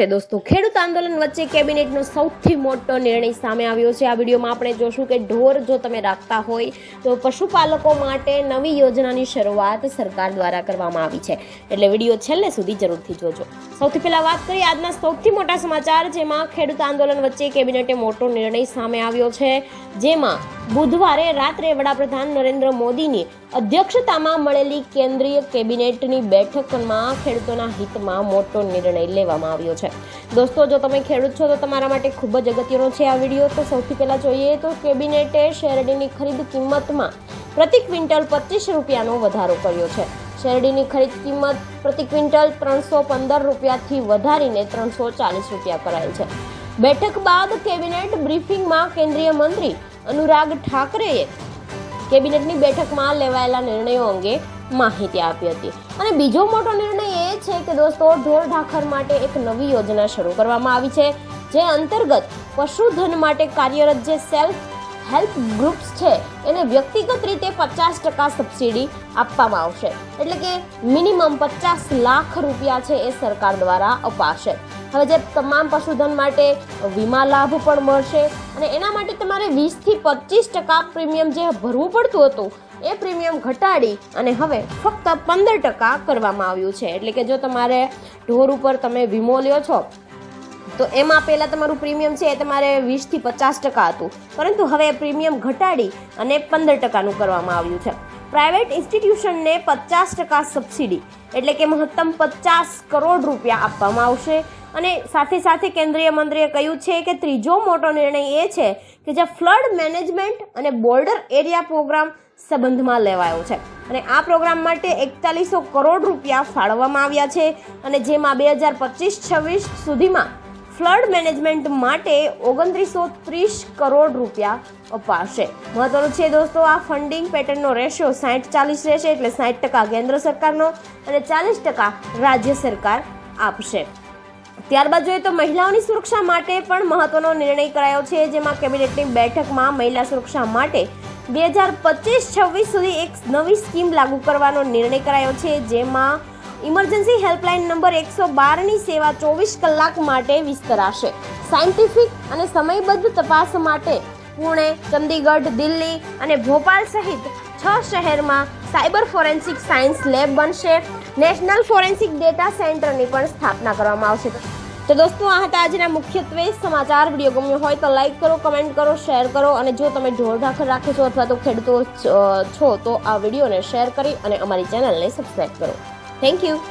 નમસ્તે દોસ્તો. ખેડૂત આંદોલન વચ્ચે કેબિનેટનો સૌથી મોટો નિર્ણય સામે આવ્યો છે. આ વિડીયોમાં આપણે જોશું કે ઢોર જો તમે રાખતા હોય તો પશુપાલકો માટે નવી યોજનાની શરૂઆત સરકાર દ્વારા કરવામાં આવી છે. એટલે વીડિયો છેલ્લે સુધી જરૂરથી જોજો. સૌથી પહેલાં વાત કરીએ આજના સૌથી મોટા સમાચાર, જેમાં ખેડૂત આંદોલન વચ્ચે કેબિનેટે મોટો નિર્ણય સામે આવ્યો છે. જેમાં બુધવારે રાત્રે વડાપ્રધાન નરેન્દ્ર મોદીની અધ્યક્ષતામાં મળેલી કેન્દ્રીય કેબિનેટની બેઠકમાં ખેડૂતોના હિતમાં મોટો નિર્ણય લેવામાં આવ્યો છે. દોસ્તો, જો તમે ખેડૂત છો તો તમારા માટે ખૂબ જ અગત્યનો છે આ વીડિયો. તો સૌથી પહેલાં જોઈએ તો કેબિનેટે શેરડીની ખરીદ કિંમતમાં પ્રતિ ક્વિન્ટલ પચીસ રૂપિયાનો વધારો કર્યો છે. શેરડીની ખરીદ કિંમત પ્રતિ ક્વિન્ટલ ત્રણસો પંદર રૂપિયાથી વધારીને ત્રણસો ચાલીસ રૂપિયા કરાઈ છે. બેઠક બાદ કેબિનેટ બ્રીફિંગમાં કેન્દ્રીય મંત્રી અનુરાગ ઠાકરેએ કેબિનેટની બેઠકમાં લેવાયેલા નિર્ણયો અંગે માહિતી આપી હતી. અને બીજો મોટો નિર્ણય એ છે કે દોસ્તો ઢોર ઢાખર માટે એક નવી યોજના શરૂ કરવામાં આવી છે, જે અંતર્ગત પશુધન માટે કાર્યરત જે સેલ્ફ હેલ્પ ગ્રુપ્સ છે, એને વ્યક્તિગત રીતે પચાસ ટકા સબસિડી આપવામાં આવશે. એટલે કે મિનિમમ પચાસ લાખ રૂપિયા છે એ સરકાર દ્વારા અપાશે. હવે જે તમામ પશુધન માટે વીમા લાભ પણ મળશે અને એના માટે તમારે વીસથી પચીસ ટકા પ્રીમિયમ જે ભરવું પડતું હતું, એ પ્રીમિયમ ઘટાડી અને હવે ફક્ત પંદર ટકા કરવામાં આવ્યું છે. એટલે કે જો તમારે ઢોર ઉપર તમે વીમો લ્યો છો, તો એમાં પહેલાં તમારું પ્રીમિયમ છે એ તમારે વીસથી પચાસ ટકા હતું. પરંતુ હવે પ્રીમિયમ ઘટાડી અને પંદર ટકાનું કરવામાં આવ્યું છે. પ્રાઇવેટ ઇન્સ્ટિટ્યુશનને પચાસ ટકા સબસિડી, એટલે કે મહત્તમ પચાસ કરોડ રૂપિયા આપવામાં આવશે. અને સાથે સાથે કેન્દ્રીય મંત્રીએ કહ્યું છે કે ત્રીજો મોટો નિર્ણય એ છે કે જે ફ્લડ મેનેજમેન્ટ અને બોર્ડર એરિયા પ્રોગ્રામ સંબંધમાં લેવાયો છે. અને આ પ્રોગ્રામ માટે એકતાલીસો કરોડ રૂપિયા ફાળવવામાં આવ્યા છે અને જેમાં બે હજાર પચીસ છવ્વીસ સુધીમાં ફ્લડ મેનેજમેન્ટ માટે ઓગણત્રીસો ત્રીસ કરોડ રૂપિયા અપાશે. મહત્વનું છે દોસ્તો, આ ફંડિંગ પેટર્નનો રેશિયો સાઠ ચાલીસ રહેશે એટલે સાઠ ટકા કેન્દ્ર સરકારનો અને ચાલીસ ટકા રાજ્ય સરકાર આપશે. ત્યારબાદ જોઈએ તો મહિલાઓની સુરક્ષા માટે પણ મહત્વનો નિર્ણય કરાયો છે, જેમાં કેબિનેટની બેઠકમાં મહિલા સુરક્ષા માટે બે હજાર પચીસ છવ્વીસ સુધી એક નવી સ્કીમ લાગુ કરવાનો નિર્ણય કરાયો છે, જેમાં ઇમરજન્સી હેલ્પલાઇન નંબર એકસો બારની સેવા ચોવીસ કલાક માટે વિસ્તરાશે. સાયન્ટિફિક અને સમયબદ્ધ તપાસ માટે પુણે, ચંદીગઢ, દિલ્હી અને ભોપાલ સહિત છ શહેરમાં સાયબર ફોરેન્સિક સાયન્સ લેબ બનશે. નેશનલ ફોરેન્સિક ડેટા સેન્ટરની પણ સ્થાપના કરવામાં આવશે. તો દોસ્તો, આ હતા આજના મુખ્યત્વે સમાચાર. વીડિયો ગમ્યો હોય તો લાઈક કરો, કમેન્ટ કરો, શેર કરો અને જો તમે ઢોર ઢાખર રાખો છો અથવા તો ખેડૂતો છો, તો આ વિડીયોને શેર કરી અને અમારી ચેનલને સબસ્ક્રાઈબ કરો. Thank you